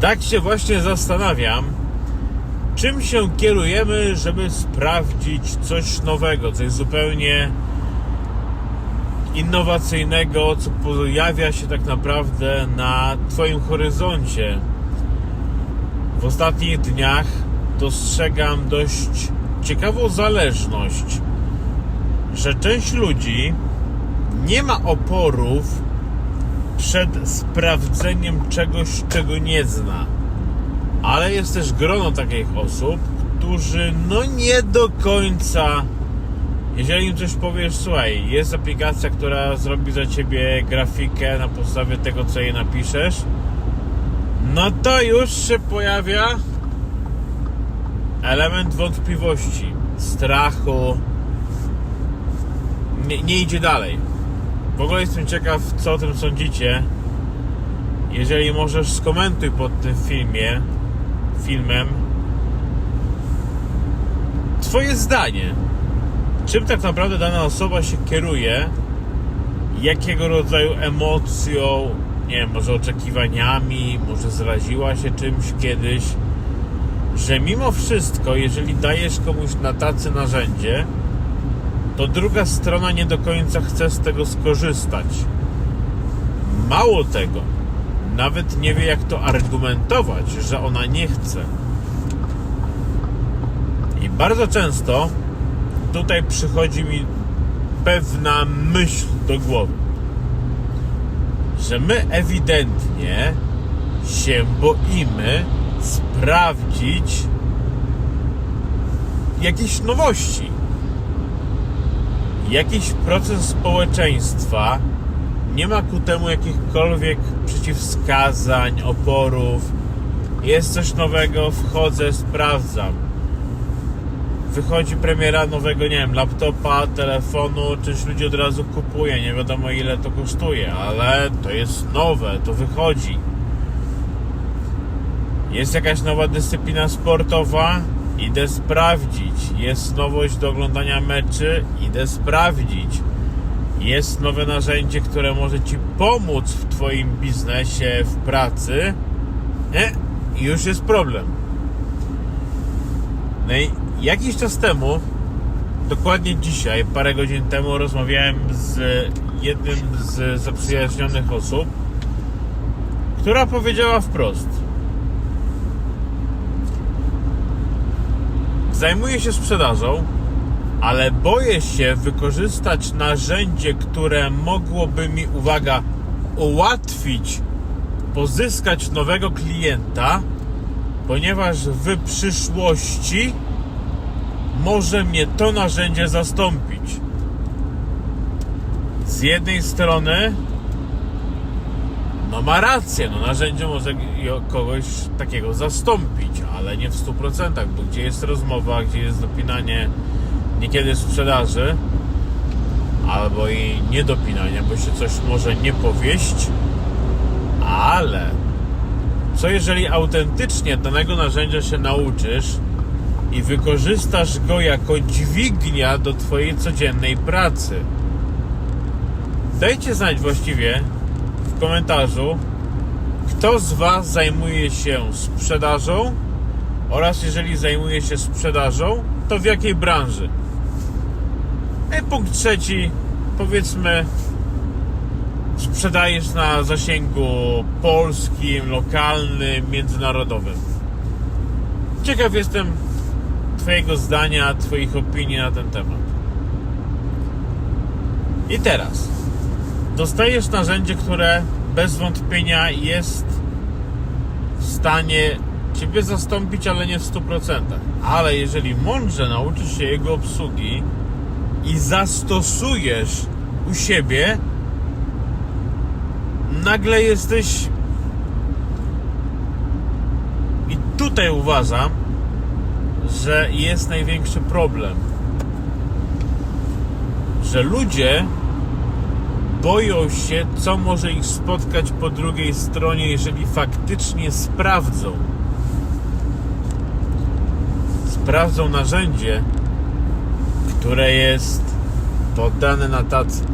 Tak się właśnie zastanawiam, czym się kierujemy, żeby sprawdzić coś nowego, coś zupełnie innowacyjnego, co pojawia się tak naprawdę na Twoim horyzoncie. W ostatnich dniach dostrzegam dość ciekawą zależność, że część ludzi nie ma oporów przed sprawdzeniem czegoś, czego nie zna. Ale jest też grono takich osób, którzy no nie do końca jeżeli im coś powiesz, słuchaj, jest aplikacja, która zrobi za ciebie grafikę na podstawie tego, co jej napiszesz, no to już się pojawia element wątpliwości, strachu. Nie, nie idzie dalej. W ogóle jestem ciekaw, co o tym sądzicie. Jeżeli możesz, skomentuj pod tym filmie, filmem, Twoje zdanie. Czym tak naprawdę dana osoba się kieruje, jakiego rodzaju emocją, nie wiem, może oczekiwaniami, może zraziła się czymś kiedyś, że mimo wszystko, jeżeli dajesz komuś na tacy narzędzie, to druga strona nie do końca chce z tego skorzystać. Mało tego, nawet nie wie jak to argumentować, że ona nie chce. I bardzo często tutaj przychodzi mi pewna myśl do głowy, że my ewidentnie się boimy sprawdzić jakieś nowości. Jakiś proces społeczeństwa nie ma ku temu jakichkolwiek przeciwwskazań, oporów. Jest coś nowego, wchodzę, sprawdzam wychodzi premiera nowego, nie wiem, laptopa, telefonu, część ludzi od razu kupuje, nie wiadomo ile to kosztuje, ale to jest nowe, to wychodzi. Jest jakaś nowa dyscyplina sportowa, idę sprawdzić. Jest nowość do oglądania meczy, idę sprawdzić. Jest nowe narzędzie, które może Ci pomóc w Twoim biznesie, w pracy. I już jest problem. No i jakiś czas temu, dokładnie dzisiaj, parę godzin temu, rozmawiałem z jednym z zaprzyjaźnionych osób, która powiedziała wprost: Zajmuję się sprzedażą, ale boję się wykorzystać narzędzie, które mogłoby mi, uwaga, ułatwić pozyskać nowego klienta, ponieważ w przyszłości może mnie to narzędzie zastąpić. Z jednej strony, no ma rację, no narzędzie może kogoś takiego zastąpić, ale nie w 100%, bo gdzie jest rozmowa, gdzie jest dopinanie niekiedy sprzedaży, albo i niedopinanie, bo się coś może nie powieść, ale co jeżeli autentycznie danego narzędzia się nauczysz i wykorzystasz go jako dźwignia do Twojej codziennej pracy? Dajcie znać właściwie komentarzu, kto z Was zajmuje się sprzedażą oraz jeżeli zajmuje się sprzedażą, to w jakiej branży? I punkt trzeci, powiedzmy, sprzedajesz na zasięgu polskim, lokalnym, międzynarodowym. Ciekaw jestem Twojego zdania, Twoich opinii na ten temat. I teraz dostajesz narzędzie, które bez wątpienia jest w stanie Ciebie zastąpić, ale nie w 100%. Ale jeżeli mądrze nauczysz się jego obsługi i zastosujesz u siebie, nagle jesteś. I tutaj uważam, że jest największy problem. Że ludzie boją się, co może ich spotkać po drugiej stronie, jeżeli faktycznie sprawdzą. Sprawdzą narzędzie, które jest podane na tacy